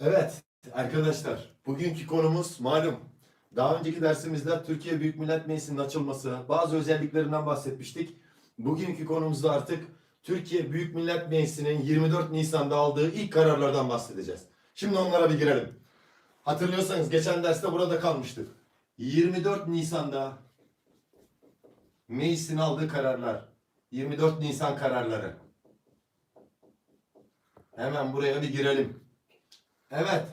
Evet arkadaşlar bugünkü konumuz malum. Daha önceki dersimizde Türkiye Büyük Millet Meclisi'nin açılması, bazı özelliklerinden bahsetmiştik. Bugünkü konumuzda artık Türkiye Büyük Millet Meclisi'nin 24 Nisan'da aldığı ilk kararlardan bahsedeceğiz. Şimdi onlara bir girelim. Hatırlıyorsanız geçen derste burada kalmıştık. 24 Nisan'da meclisin aldığı kararlar. 24 Nisan kararları. Hemen buraya bir girelim. Evet.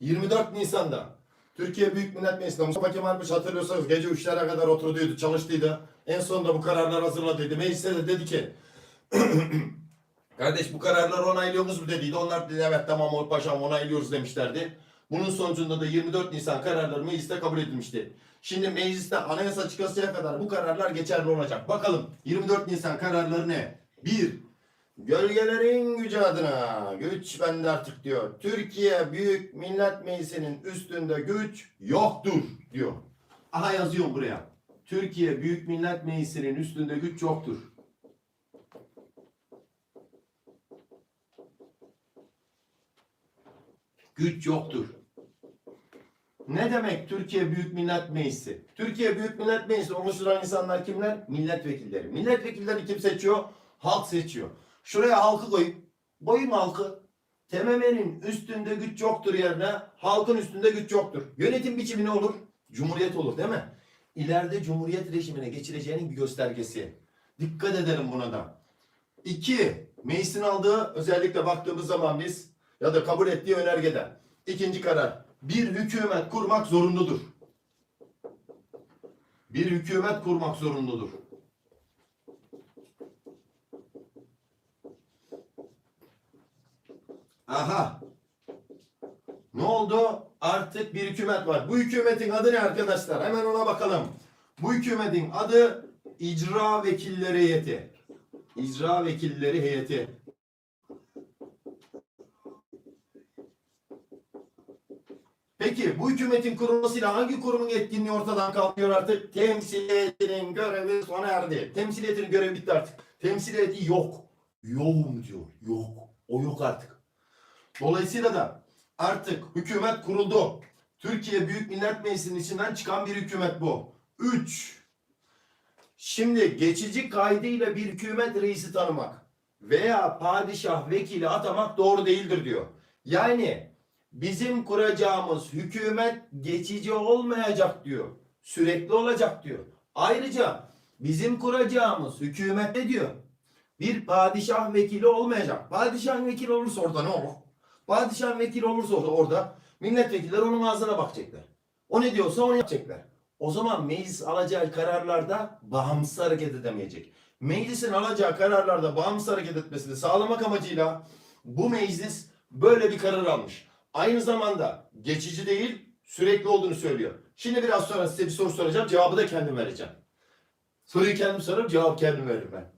24 Nisan'da Türkiye Büyük Millet Meclisi'nde Mustafa Kemal Paşa hatırlıyorsanız gece 3'lere kadar oturduydu, çalıştıydı. En sonunda bu kararlar hazırladıydı. Meclise de dedi ki Kardeş bu kararları onaylıyor musunuz dediydi. Onlar dedi evet tamam paşam onaylıyoruz demişlerdi. Bunun sonucunda da 24 Nisan kararları mecliste kabul edilmişti. Şimdi mecliste anayasa çıkasıya kadar bu kararlar geçerli olacak. Bakalım 24 Nisan kararları ne? 1. Gölgelerin gücü adına güç bende artık diyor. Türkiye Büyük Millet Meclisi'nin üstünde güç yoktur diyor. Aha yazıyorum buraya. Türkiye Büyük Millet Meclisi'nin üstünde güç yoktur. Güç yoktur. Ne demek Türkiye Büyük Millet Meclisi? Türkiye Büyük Millet Meclisi oluşturan insanlar kimler? Milletvekilleri. Milletvekillerini kim seçiyor? Halk seçiyor. Şuraya halkı koyayım. Koyayım halkı. TMM'nin üstünde güç yoktur yerine halkın üstünde güç yoktur. Yönetim biçimi ne olur? Cumhuriyet olur değil mi? İleride cumhuriyet rejimine geçileceğinin bir göstergesi. Dikkat edelim buna da. İki, meclisin aldığı özellikle baktığımız zaman biz ya da kabul ettiği önergede. İkinci karar. Bir hükümet kurmak zorunludur. Bir hükümet kurmak zorunludur. Aha. Ne oldu? Artık bir hükümet var. Bu hükümetin adı ne arkadaşlar? Hemen ona bakalım. Bu hükümetin adı İcra Vekilleri Heyeti. İcra Vekilleri Heyeti. Peki bu hükümetin kurulmasıyla hangi kurumun etkinliği ortadan kalkıyor artık? Temsiliyetinin görevi sona erdi. Temsiliyetin görevi bitti artık. Temsiliyeti yok. Yoğum diyor. Yok. O yok artık. Dolayısıyla da artık hükümet kuruldu. Türkiye Büyük Millet Meclisi'nin içinden çıkan bir hükümet bu. 3. Şimdi geçici kaydıyla bir hükümet reisi tanımak veya padişah vekili atamak doğru değildir diyor. Yani bizim kuracağımız hükümet geçici olmayacak diyor. Sürekli olacak diyor. Ayrıca bizim kuracağımız hükümet ne diyor? Bir padişah vekili olmayacak. Padişah vekili olursa orada ne olur? Padişah vekili olursa orada, milletvekilleri onun ağzına bakacaklar. O ne diyorsa onu yapacaklar. O zaman meclis alacağı kararlarda bağımsız hareket edemeyecek. Meclisin alacağı kararlarda bağımsız hareket etmesini sağlamak amacıyla bu meclis böyle bir karar almış. Aynı zamanda geçici değil sürekli olduğunu söylüyor. Şimdi biraz sonra size bir soru soracağım. Cevabı da kendim vereceğim. Soruyu kendim sorarım cevap kendim veririm ben.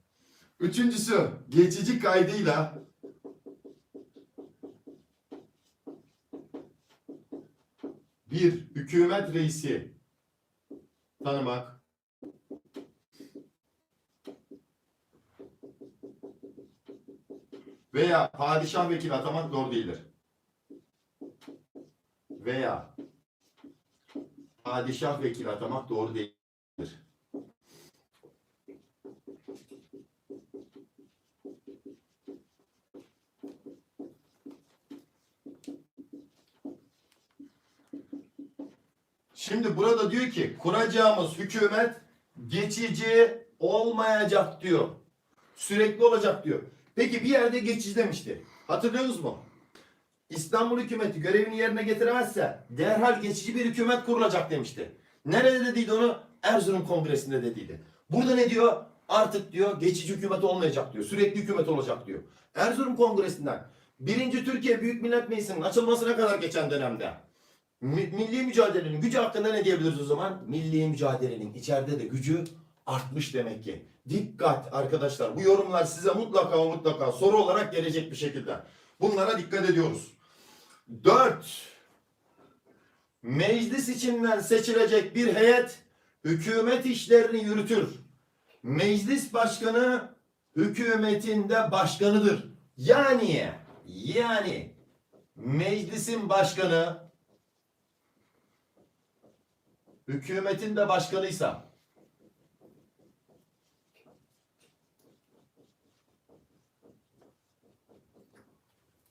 Üçüncüsü geçici kaydıyla bir hükümet reisi tanımak veya padişah vekili atamak doğru değildir. Veya padişah vekili atamak doğru değildir. Şimdi burada diyor ki kuracağımız hükümet geçici olmayacak diyor. Sürekli olacak diyor. Peki bir yerde geçici demişti. Hatırlıyorsunuz mu? İstanbul hükümeti görevini yerine getiremezse derhal geçici bir hükümet kurulacak demişti. Nerede dediydi onu? Erzurum Kongresi'nde dediydi. Burada ne diyor? Artık diyor geçici hükümet olmayacak diyor. Sürekli hükümet olacak diyor. Erzurum Kongresi'nden birinci Türkiye Büyük Millet Meclisi'nin açılmasına kadar geçen dönemde milli mücadelenin gücü hakkında ne diyebiliriz o zaman? Milli mücadelenin içeride de gücü artmış demek ki. Dikkat arkadaşlar bu yorumlar size mutlaka mutlaka soru olarak gelecek bir şekilde. Bunlara dikkat ediyoruz. 4. Meclis içinden seçilecek bir heyet hükümet işlerini yürütür. Meclis başkanı hükümetin de başkanıdır. Yani yani meclisin başkanı hükümetin de başkanıysa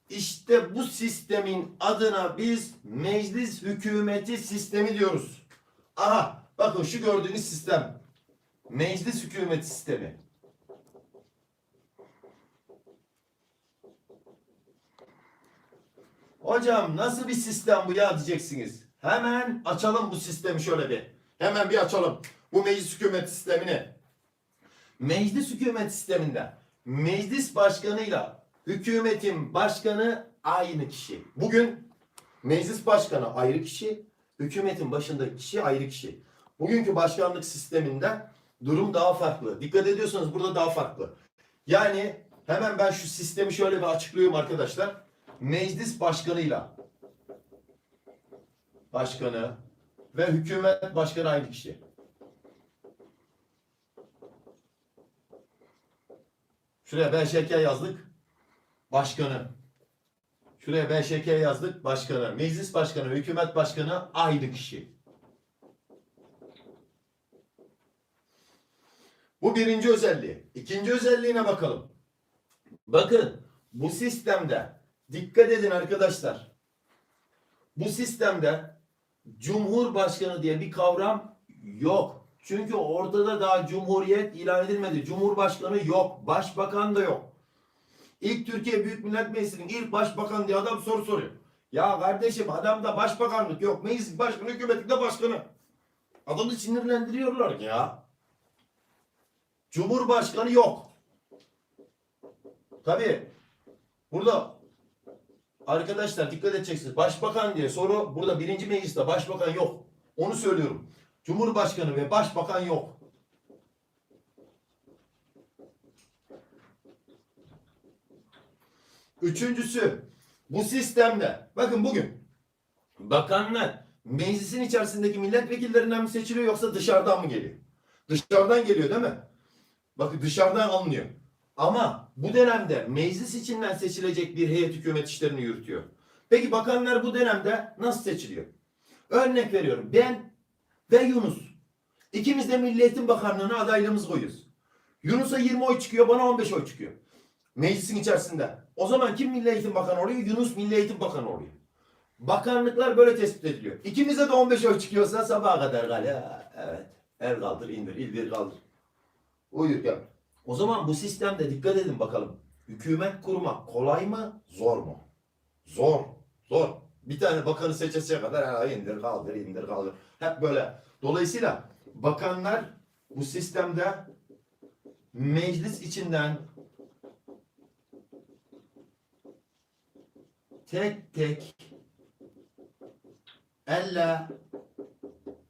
İşte bu sistemin adına biz meclis hükümeti sistemi diyoruz. Aha bakın şu gördüğünüz sistem. Meclis hükümeti sistemi. Hocam nasıl bir sistem bu ya diyeceksiniz. Hemen açalım bu sistemi şöyle bir. Hemen bir açalım. Bu meclis hükümet sistemini. Meclis hükümet sisteminde meclis başkanıyla hükümetin başkanı aynı kişi. Bugün meclis başkanı ayrı kişi, hükümetin başındaki kişi ayrı kişi. Bugünkü başkanlık sisteminde durum daha farklı. Dikkat ediyorsanız burada daha farklı. Yani hemen ben şu sistemi şöyle bir açıklıyorum arkadaşlar. Meclis başkanıyla başkanı ve hükümet başkanı aynı kişi. Şuraya BŞK yazdık. Başkanı. Şuraya BŞK yazdık. Başkanı. Meclis başkanı, hükümet başkanı aynı kişi. Bu birinci özelliği. İkinci özelliğine bakalım. Bakın bu sistemde dikkat edin arkadaşlar. Bu sistemde Cumhurbaşkanı diye bir kavram yok. Çünkü ortada daha cumhuriyet ilan edilmedi. Cumhurbaşkanı yok. Başbakan da yok. İlk Türkiye Büyük Millet Meclisi'nin ilk başbakan diye adam soru soruyor. Ya kardeşim adamda başbakanlık yok. Meclis başkanı, hükümetin de başkanı. Adamı sinirlendiriyorlar ya. Cumhurbaşkanı yok. Tabii burada arkadaşlar dikkat edeceksiniz. Başbakan diye soru burada birinci mecliste başbakan yok. Onu söylüyorum. Cumhurbaşkanı ve başbakan yok. Üçüncüsü bu sistemde bakın bugün bakanlar meclisin içerisindeki milletvekillerinden mi seçiliyor yoksa dışarıdan mı geliyor? Dışarıdan geliyor değil mi? Bakın dışarıdan alınıyor. Ama bu dönemde meclis içinden seçilecek bir heyet hükümet işlerini yürütüyor. Peki bakanlar bu dönemde nasıl seçiliyor? Örnek veriyorum. Ben ve Yunus. İkimiz de Milli Eğitim Bakanlığı'na adaylığımızı koyuyoruz. Yunus'a 20 oy çıkıyor, bana 15 oy çıkıyor. Meclisin içerisinde. O zaman kim Milli Eğitim Bakanı oluyor? Yunus Milli Eğitim Bakanı oluyor. Bakanlıklar böyle tespit ediliyor. İkimize de 15 oy çıkıyorsa sabaha kadar galiba. Evet. El kaldır, indir, indir, kaldır. Uyur ya. O zaman bu sistemde dikkat edin bakalım. Hükümet kurmak kolay mı, zor mu? Zor, zor. Bir tane bakanı seçeseye kadar ha, indir, kaldır, indir, kaldır. Hep böyle. Dolayısıyla bakanlar bu sistemde meclis içinden tek tek elle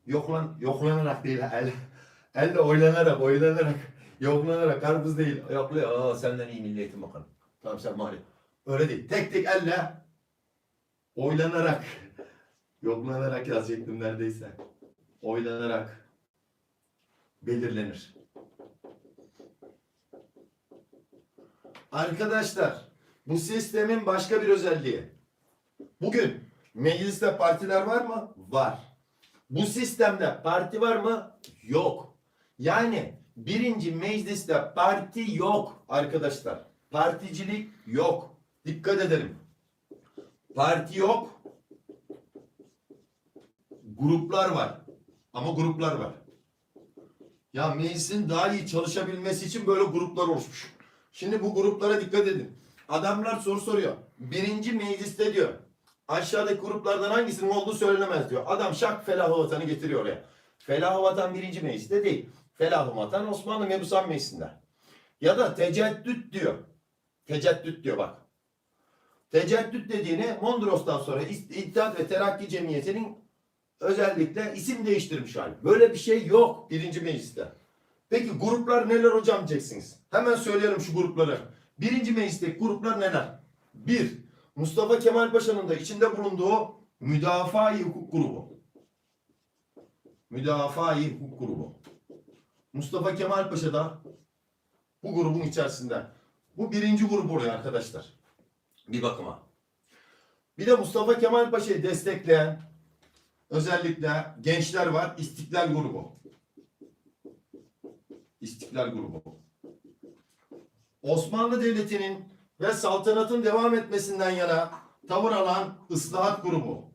yoklan yoklanarak değil el elle oylanarak oylanarak yoklanarak karpuz değil yokluyor. Aa senden iyi Milli Eğitim Bakanı. Tamam sen mali. Öyle değil. Tek tek elle oylanarak yoklanarak yazacaktım neredeyse. Oylanarak belirlenir. Arkadaşlar bu sistemin başka bir özelliği. Bugün mecliste partiler var mı? Var. Bu sistemde parti var mı? Yok. Yani birinci mecliste parti yok arkadaşlar. Particilik yok. Dikkat edelim. Parti yok. Gruplar var. Ama gruplar var. Ya meclisin daha iyi çalışabilmesi için böyle gruplar oluşmuş. Şimdi bu gruplara dikkat edin. Adamlar soru soruyor. Birinci mecliste diyor. Aşağıdaki gruplardan hangisinin olduğu söylenemez diyor. Adam şak felahı vatanı getiriyor oraya. Felahı vatan birinci mecliste değil. Felahı vatan Osmanlı Mebusan Meclisi'nde. Ya da teceddüt diyor. Teceddüt diyor bak. Teceddüt dediğini Mondros'tan sonra İttihat ve Terakki Cemiyeti'nin özellikle isim değiştirmiş hali. Böyle bir şey yok birinci mecliste. Peki gruplar neler hocam diyeceksiniz. Hemen söyleyelim şu grupları. Birinci meclisteki gruplar neler? Bir, Mustafa Kemal Paşa'nın da içinde bulunduğu Müdafaa-i Hukuk Grubu. Müdafaa-i Hukuk Grubu. Mustafa Kemal Paşa da bu grubun içerisinde. Bu birinci grup oluyor arkadaşlar. Bir bakıma. Bir de Mustafa Kemal Paşa'yı destekleyen özellikle gençler var. İstiklal grubu. İstiklal grubu. Osmanlı Devleti'nin ve saltanatın devam etmesinden yana tavır alan ıslahat grubu.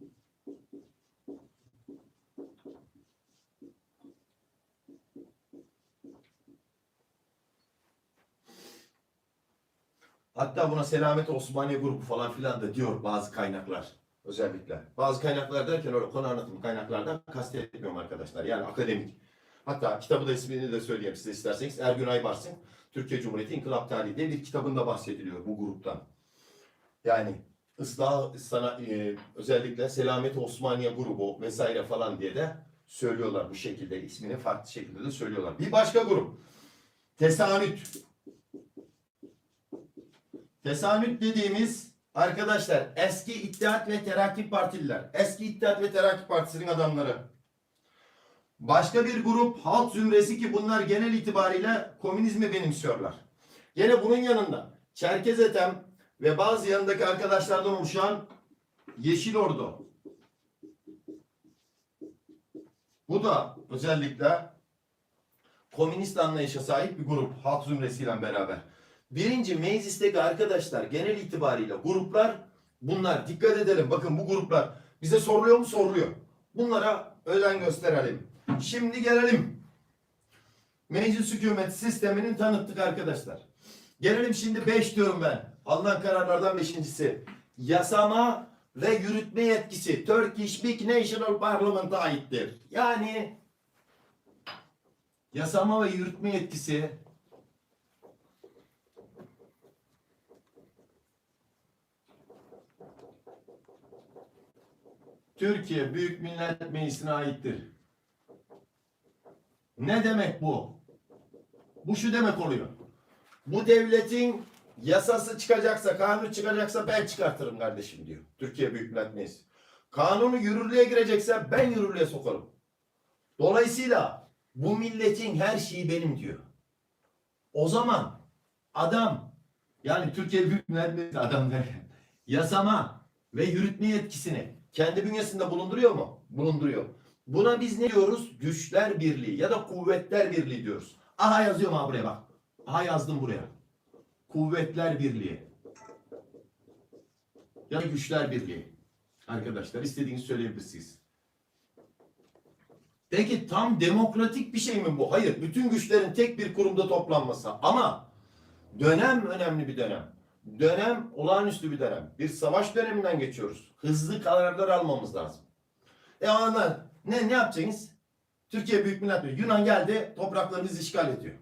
Hatta buna Selamet Osmaniye grubu falan filan da diyor bazı kaynaklar. Özellikle. Bazı kaynaklar derken öyle konu anlatımı kaynaklardan kastetmiyorum arkadaşlar. Yani akademik. Hatta kitabı da ismini de söyleyeyim size isterseniz. Ergün Aybars'ın Türkiye Cumhuriyeti İnkılap Tarihi diye bir kitabında bahsediliyor bu gruptan. Yani ıslah sana e, özellikle Selamet Osmaniye grubu vesaire falan diye de söylüyorlar bu şekilde ismini farklı şekilde de söylüyorlar. Bir başka grup Tesanüt. Tesanüt dediğimiz arkadaşlar eski İttihat ve Terakki Partililer. Eski İttihat ve Terakki Partisi'nin adamları. Başka bir grup halk zümresi ki bunlar genel itibariyle komünizmi benimsiyorlar. Yine bunun yanında Çerkez Etem ve bazı yanındaki arkadaşlardan oluşan Yeşil Ordu. Bu da özellikle komünist anlayışa sahip bir grup halk zümresiyle beraber. Birinci meclisteki arkadaşlar genel itibariyle gruplar bunlar. Dikkat edelim. Bakın bu gruplar bize soruluyor mu? Soruluyor. Bunlara özen gösterelim. Şimdi gelelim. Meclis hükümet sisteminin tanıttık arkadaşlar. Gelelim şimdi 5 diyorum ben. Alınan kararlardan beşincisi. Yasama ve yürütme yetkisi Turkish Big National Parliament'a aittir. Yani yasama ve yürütme yetkisi Türkiye Büyük Millet Meclisi'ne aittir. Ne demek bu? Bu şu demek oluyor. Bu devletin yasası çıkacaksa, kanun çıkacaksa ben çıkartırım kardeşim diyor. Türkiye Büyük Millet Meclisi. Kanunu yürürlüğe girecekse ben yürürlüğe sokarım. Dolayısıyla bu milletin her şeyi benim diyor. O zaman adam yani Türkiye Büyük Millet Meclisi adam derken yasama ve yürütme yetkisini kendi bünyesinde bulunduruyor mu? Bulunduruyor. Buna biz ne diyoruz? Güçler Birliği ya da Kuvvetler Birliği diyoruz. Aha yazıyorum ha buraya bak. Aha yazdım buraya. Kuvvetler Birliği. Ya da Güçler Birliği. Arkadaşlar istediğinizi söyleyebilirsiniz. Peki tam demokratik bir şey mi bu? Hayır. Bütün güçlerin tek bir kurumda toplanması. Ama dönem önemli bir dönem. Dönem olağanüstü bir dönem. Bir savaş döneminden geçiyoruz. Hızlı kararlar almamız lazım. E anda ne, ne yapacaksınız? Türkiye Büyük Millet Meclisi. Yunan geldi topraklarımızı işgal ediyor.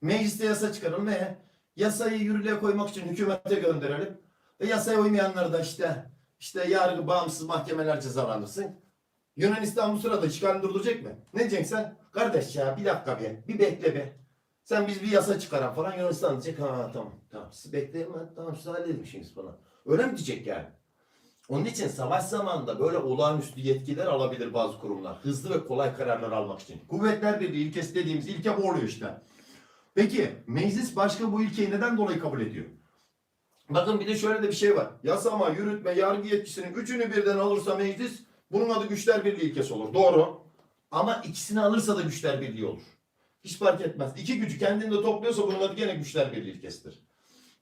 Mecliste yasa çıkaralım ve yasayı yürürlüğe koymak için hükümete gönderelim. Ve yasaya uymayanları da işte işte yargı bağımsız mahkemeler cezalandırsın. Yunanistan bu sırada işgalini durduracak mı? Ne diyeceksin sen? Kardeş ya bir dakika bir, bir bekle be. Sen biz bir yasa çıkaran falan Yunanistan diyecek ha tamam tamam siz bekleyin ben tamam siz halledin işinizi falan. Öyle mi diyecek yani? Onun için savaş zamanında böyle olağanüstü yetkiler alabilir bazı kurumlar. Hızlı ve kolay kararlar almak için. Kuvvetler Birliği ilkesi dediğimiz ilke bu oluyor işte. Peki meclis başka bu ilkeyi neden dolayı kabul ediyor? Bakın bir de şöyle de bir şey var. Yasama, yürütme, yargı yetkisinin üçünü birden alırsa meclis bunun adı güçler birliği ilkesi olur. Doğru. Ama ikisini alırsa da güçler birliği olur. Hiç fark etmez. İki gücü kendinde topluyorsa bunun adı gene güçler birliği ilkesidir.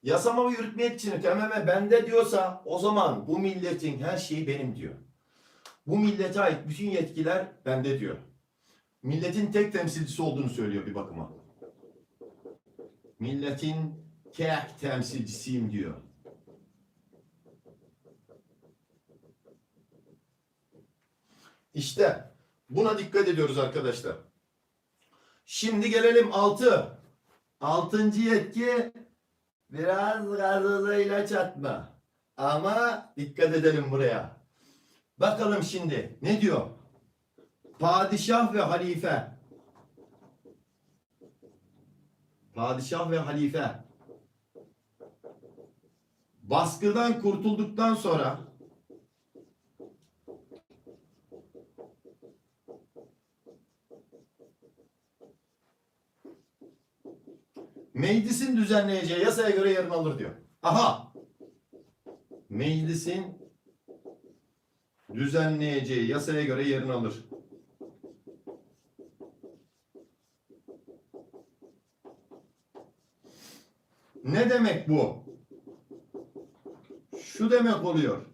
Yasama ve yürütme yetkisini tamamen bende diyorsa o zaman bu milletin her şeyi benim diyor. Bu millete ait bütün yetkiler bende diyor. Milletin tek temsilcisi olduğunu söylüyor bir bakıma. Milletin tek temsilcisiyim diyor. İşte buna dikkat ediyoruz arkadaşlar. Şimdi gelelim 6. Altıncı yetki biraz gazozayla çatma. Ama dikkat edelim buraya. Bakalım şimdi ne diyor? Padişah ve halife. Padişah ve halife. Baskıdan kurtulduktan sonra meclisin düzenleyeceği yasaya göre yerini alır diyor. Aha! Meclisin düzenleyeceği yasaya göre yerini alır. Ne demek bu? Şu demek oluyor.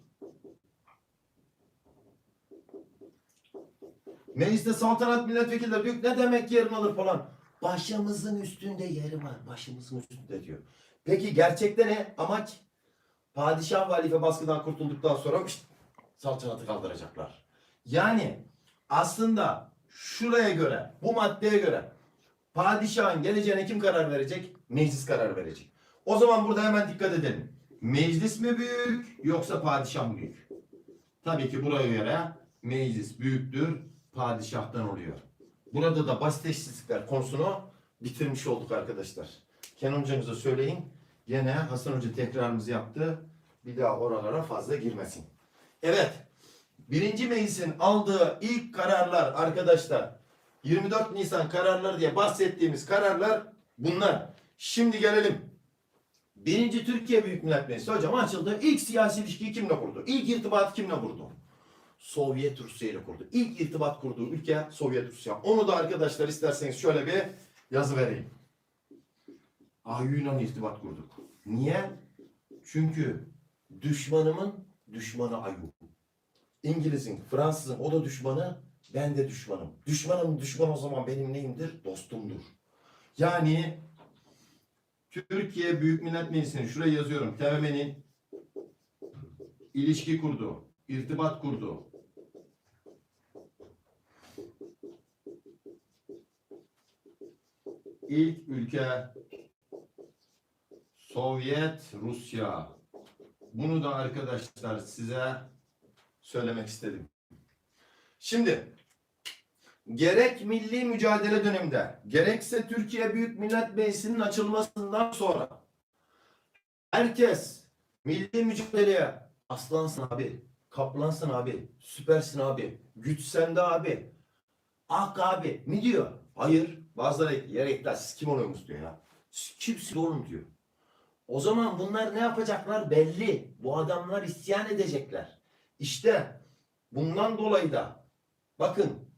Mecliste saltanat milletvekilleri diyor ne demek yerini alır falan. Başımızın üstünde yeri var. Başımızın üstünde diyor. Peki gerçekte ne? Amaç padişah ve halife baskıdan kurtulduktan sonra işte, saltanatı kaldıracaklar. Yani aslında şuraya göre, bu maddeye göre padişahın geleceğine kim karar verecek? Meclis karar verecek. O zaman burada hemen dikkat edelim. Meclis mi büyük yoksa padişah mı büyük? Tabii ki buraya göre meclis büyüktür, padişahtan oluyor. Burada da basit eşitsizlikler konusunu bitirmiş olduk arkadaşlar. Kenan hocamıza söyleyin. Gene Hasan Hoca tekrarımızı yaptı. Bir daha oralara fazla girmesin. Evet. Birinci meclisin aldığı ilk kararlar arkadaşlar 24 Nisan kararları diye bahsettiğimiz kararlar bunlar. Şimdi gelelim. Birinci Türkiye Büyük Millet Meclisi hocam açıldı. İlk siyasi ilişkiyi kimle kurdu? İlk irtibatı kimle kurdu? Sovyet Rusya ile kurdu. İlk irtibat kurduğu ülke Sovyet Rusya. Onu da arkadaşlar isterseniz şöyle bir yazı vereyim. Ayuyla irtibat kurduk. Niye? Çünkü düşmanımın düşmanı Ayu. İngiliz'in, Fransız'ın o da düşmanı, ben de düşmanım. Düşmanım düşman o zaman benim neyimdir? Dostumdur. Yani Türkiye Büyük Millet Meclisi'nin şuraya yazıyorum. TBMM'nin ilişki kurdu, irtibat kurdu. İlk ülke Sovyet Rusya. Bunu da arkadaşlar size söylemek istedim. Şimdi gerek milli mücadele döneminde gerekse Türkiye Büyük Millet Meclisi'nin açılmasından sonra herkes milli mücadeleye aslansın abi, kaplansın abi, süpersin abi, güç sende abi, ak abi mi diyor? Hayır. Bazıları yer ekler. Siz kim oluyorsunuz diyor ya. Siz kimsiniz oğlum diyor. O zaman bunlar ne yapacaklar belli. Bu adamlar isyan edecekler. İşte bundan dolayı da bakın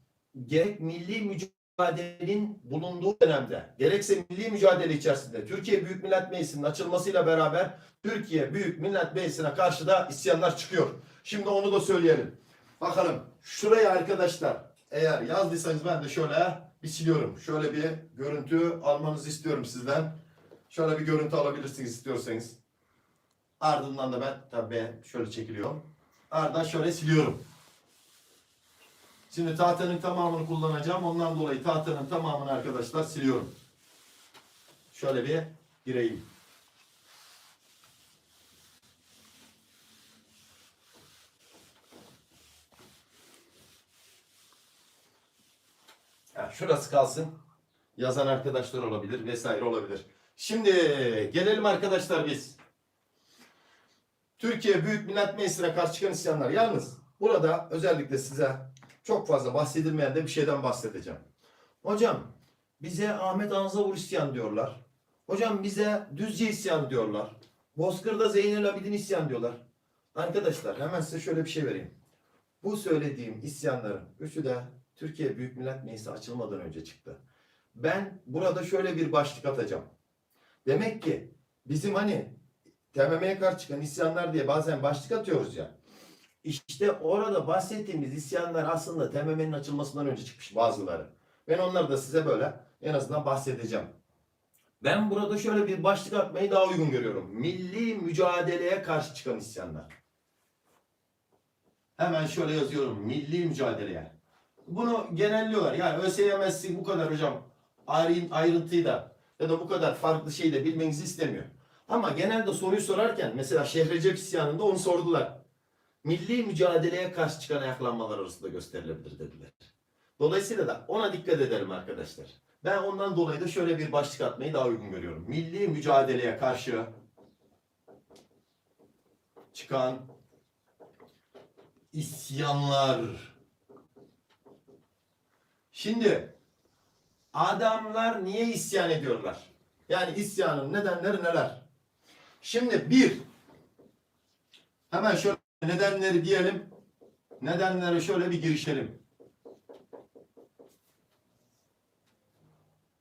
gerek milli mücadelenin bulunduğu dönemde gerekse milli mücadele içerisinde Türkiye Büyük Millet Meclisi'nin açılmasıyla beraber Türkiye Büyük Millet Meclisi'ne karşı da isyanlar çıkıyor. Şimdi onu da söyleyelim. Bakalım şuraya arkadaşlar eğer yazdıysanız ben de şöyle siliyorum. Şöyle bir görüntü almanızı istiyorum sizden. Şöyle bir görüntü alabilirsiniz istiyorsanız. Ardından da ben tabii şöyle çekiliyorum. Ardından şöyle siliyorum. Şimdi tahtanın tamamını kullanacağım. Ondan dolayı tahtanın tamamını arkadaşlar siliyorum. Şöyle bir gireyim. Ya şurası kalsın. Yazan arkadaşlar olabilir vesaire olabilir. Şimdi gelelim arkadaşlar biz. Türkiye Büyük Millet Meclisi'ne karşı çıkan isyanlar. Yalnız burada özellikle size çok fazla bahsedilmeyen de bir şeyden bahsedeceğim. Hocam bize Ahmet Anzavur isyan diyorlar. Hocam bize Düzce isyan diyorlar. Bozkır'da Zeynel Abidin isyan diyorlar. Arkadaşlar hemen size şöyle bir şey vereyim. Bu söylediğim isyanların üçü de Türkiye Büyük Millet Meclisi açılmadan önce çıktı. Ben burada şöyle bir başlık atacağım. Demek ki bizim hani TMM'ye karşı çıkan isyanlar diye bazen başlık atıyoruz ya. İşte orada bahsettiğimiz isyanlar aslında TMM'nin açılmasından önce çıkmış bazıları. Ben onları da size böyle en azından bahsedeceğim. Ben burada şöyle bir başlık atmayı daha uygun görüyorum. Milli mücadeleye karşı çıkan isyanlar. Hemen şöyle yazıyorum. Milli mücadeleye. Bunu genelliyorlar. Yani ÖSYM'si bu kadar hocam ayrı- ayrıntıyı da ya da bu kadar farklı şeyi de bilmenizi istemiyor. Ama genelde soruyu sorarken mesela Şehrecep isyanında onu sordular. Milli mücadeleye karşı çıkan ayaklanmalar arasında gösterilebilir dediler. Dolayısıyla da ona dikkat edelim arkadaşlar. Ben ondan dolayı da şöyle bir başlık atmayı daha uygun görüyorum. Milli mücadeleye karşı çıkan isyanlar. Şimdi adamlar niye isyan ediyorlar? Yani isyanın nedenleri neler? Şimdi bir, hemen şöyle nedenleri diyelim. nedenlere şöyle bir girişelim.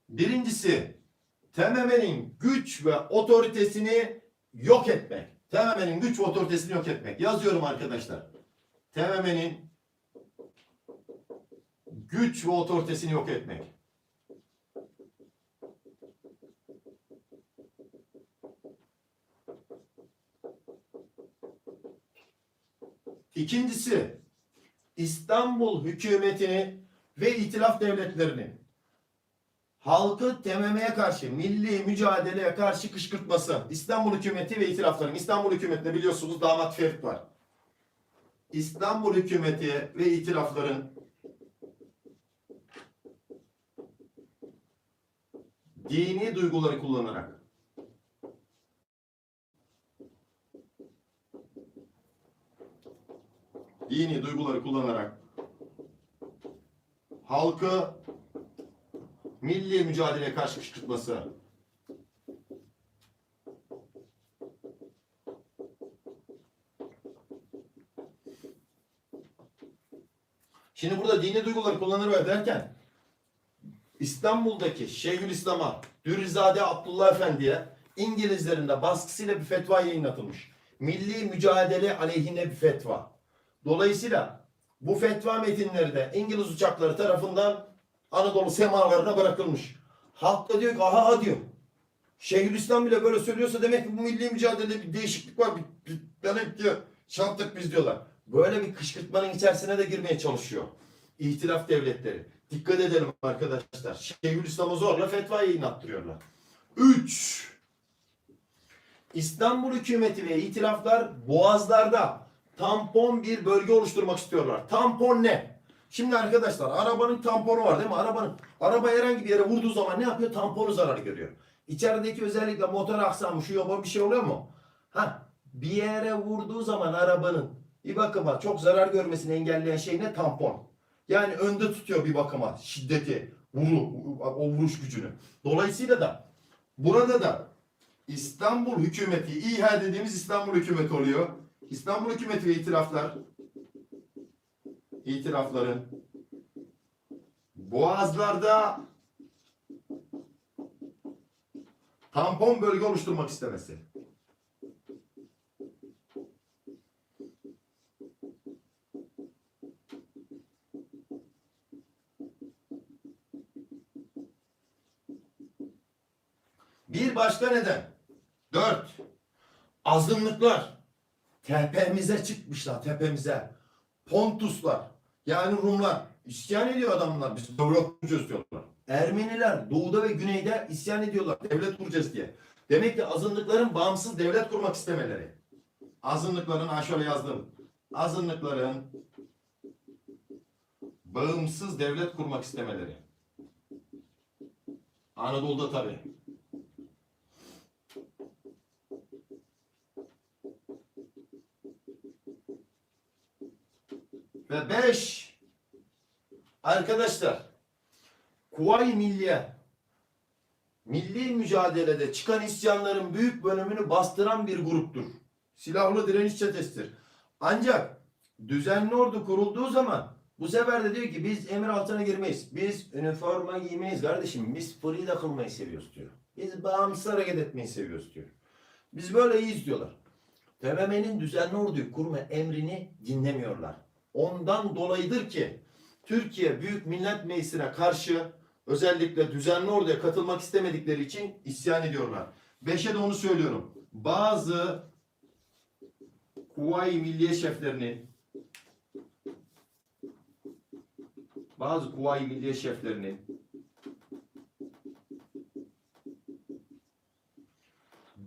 Birincisi TMM'nin güç ve otoritesini yok etmek. TMM'nin güç ve otoritesini yok etmek. Yazıyorum arkadaşlar. TMM'nin güç ve otoritesini yok etmek. İkincisi İstanbul hükümetini ve itilaf devletlerini halkı TMM'ye karşı, milli mücadeleye karşı kışkırtması. İstanbul hükümeti ve itilafların. İstanbul hükümetinde biliyorsunuz damat Ferit var. İstanbul hükümeti ve itilafların dini duyguları kullanarak dini duyguları kullanarak halkı milli mücadeleye karşı kışkırtması. Şimdi burada dini duyguları kullanır derken İstanbul'daki Şeyhülislam'a Dürrizade Abdullah Efendi'ye İngilizlerin de baskısıyla bir fetva yayınlatılmış. Milli mücadele aleyhine bir fetva. Dolayısıyla bu fetva metinleri de İngiliz uçakları tarafından Anadolu semalarına bırakılmış. Halk da diyor ki aha diyor. Şeyhülislam bile böyle söylüyorsa demek ki bu milli mücadelede bir değişiklik var. Bir, bir, demek ki şantık biz diyorlar. Böyle bir kışkırtmanın içerisine de girmeye çalışıyor. İhtilaf devletleri. Dikkat edelim arkadaşlar. Şeyhülislam'a zorla fetva yayınlattırıyorlar. 3. İstanbul hükümeti ve itilaflar boğazlarda tampon bir bölge oluşturmak istiyorlar. Tampon ne? Şimdi arkadaşlar arabanın tamponu var değil mi? Arabanın araba herhangi bir yere vurduğu zaman ne yapıyor? Tamponu zarar görüyor. İçerideki özellikle motor aksamı şu yapar bir şey oluyor mu? Ha bir yere vurduğu zaman arabanın bir bakıma çok zarar görmesini engelleyen şey ne? Tampon. Yani önde tutuyor bir bakıma şiddeti, vuru, o vuruş gücünü. Dolayısıyla da burada da İstanbul hükümeti, İHA dediğimiz İstanbul hükümeti oluyor. İstanbul hükümeti ve itiraflar itirafların boğazlarda tampon bölge oluşturmak istemesi. Bir başka neden. Dört. Azınlıklar. Tepemize çıkmışlar tepemize. Pontuslar. Yani Rumlar. isyan ediyor adamlar. Biz devlet kuracağız diyorlar. Ermeniler doğuda ve güneyde isyan ediyorlar. Devlet kuracağız diye. Demek ki azınlıkların bağımsız devlet kurmak istemeleri. Azınlıkların, şöyle yazdım. Azınlıkların bağımsız devlet kurmak istemeleri. Anadolu'da tabii. Ve beş arkadaşlar Kuvayi Milliye milli mücadelede çıkan isyanların büyük bölümünü bastıran bir gruptur. Silahlı direniş çetesidir. Ancak düzenli ordu kurulduğu zaman bu sefer de diyor ki biz emir altına girmeyiz. Biz üniforma giymeyiz kardeşim. Biz free kılmayı seviyoruz diyor. Biz bağımsız hareket etmeyi seviyoruz diyor. Biz böyle iyiyiz diyorlar. TBMM'nin düzenli orduyu kurma emrini dinlemiyorlar. Ondan dolayıdır ki Türkiye Büyük Millet Meclisi'ne karşı özellikle düzenli orduya katılmak istemedikleri için isyan ediyorlar. Beşe de onu söylüyorum. Bazı Kuvayi Milliye şeflerinin bazı Kuvayi Milliye şeflerinin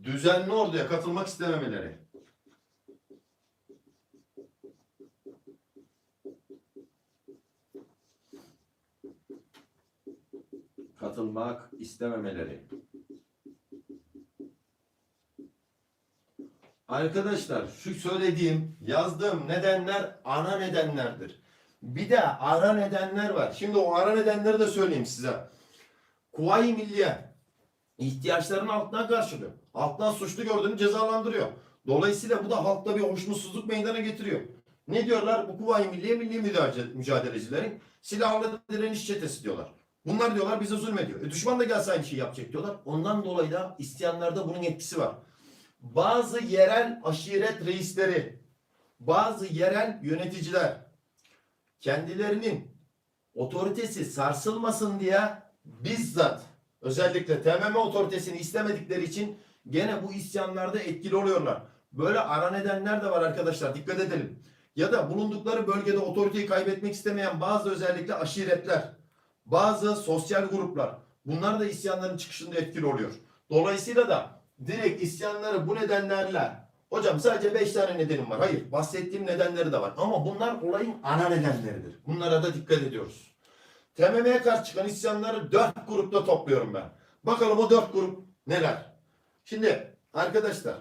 düzenli orduya katılmak istememeleri. katılmak istememeleri. Arkadaşlar şu söylediğim, yazdığım nedenler ana nedenlerdir. Bir de ara nedenler var. Şimdi o ara nedenleri de söyleyeyim size. Kuvayi Milliye ihtiyaçlarını alttan karşılıyor. Alttan suçlu gördüğünü cezalandırıyor. Dolayısıyla bu da halkta bir hoşnutsuzluk meydana getiriyor. Ne diyorlar? Bu Kuvayi Milliye milli mücadele- mücadelecilerin silahlı direniş çetesi diyorlar. Bunlar diyorlar bize zulmediyor. E düşman da gelse aynı şeyi yapacak diyorlar. Ondan dolayı da isyanlarda bunun etkisi var. Bazı yerel aşiret reisleri, bazı yerel yöneticiler kendilerinin otoritesi sarsılmasın diye bizzat özellikle TMM otoritesini istemedikleri için gene bu isyanlarda etkili oluyorlar. Böyle ara nedenler de var arkadaşlar dikkat edelim. Ya da bulundukları bölgede otoriteyi kaybetmek istemeyen bazı özellikle aşiretler, bazı sosyal gruplar bunlar da isyanların çıkışında etkili oluyor. Dolayısıyla da direkt isyanları bu nedenlerle hocam sadece 5 tane nedenim var. Hayır bahsettiğim nedenleri de var. Ama bunlar olayın ana nedenleridir. Bunlara da dikkat ediyoruz. TMM'ye karşı çıkan isyanları dört grupta topluyorum ben. Bakalım o dört grup neler? Şimdi arkadaşlar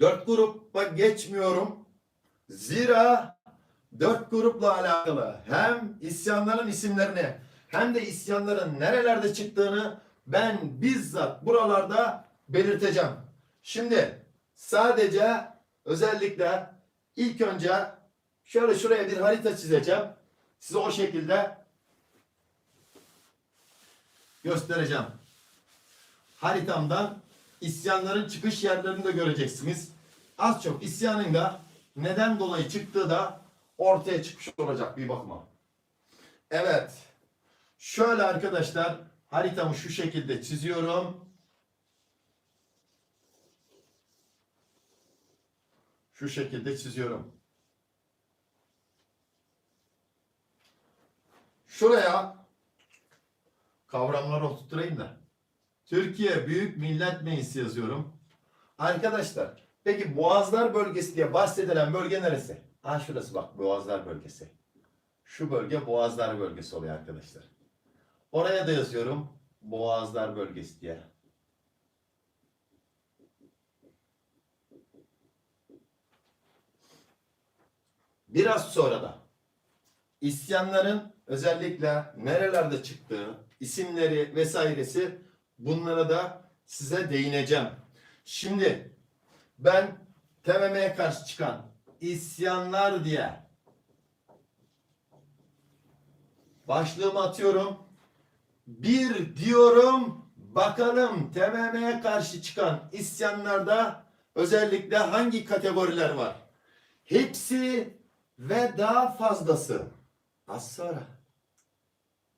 dört grupa geçmiyorum. Zira dört grupla alakalı hem isyanların isimlerini hem de isyanların nerelerde çıktığını ben bizzat buralarda belirteceğim. Şimdi sadece özellikle ilk önce şöyle şuraya bir harita çizeceğim. Size o şekilde göstereceğim. Haritamdan isyanların çıkış yerlerini de göreceksiniz. Az çok isyanın da neden dolayı çıktığı da ortaya çıkmış olacak bir bakıma. Evet. Şöyle arkadaşlar haritamı şu şekilde çiziyorum. Şu şekilde çiziyorum. Şuraya kavramları oturtturayım da. Türkiye Büyük Millet Meclisi yazıyorum. Arkadaşlar peki Boğazlar bölgesi diye bahsedilen bölge neresi? Ha şurası bak Boğazlar bölgesi. Şu bölge Boğazlar bölgesi oluyor arkadaşlar. Oraya da yazıyorum Boğazlar bölgesi diye. Biraz sonra da isyanların özellikle nerelerde çıktığı, isimleri vesairesi bunlara da size değineceğim. Şimdi ben TMM'ye karşı çıkan isyanlar diye başlığımı atıyorum. Bir diyorum bakalım TMM'ye karşı çıkan isyanlarda özellikle hangi kategoriler var? Hepsi ve daha fazlası. Az sonra.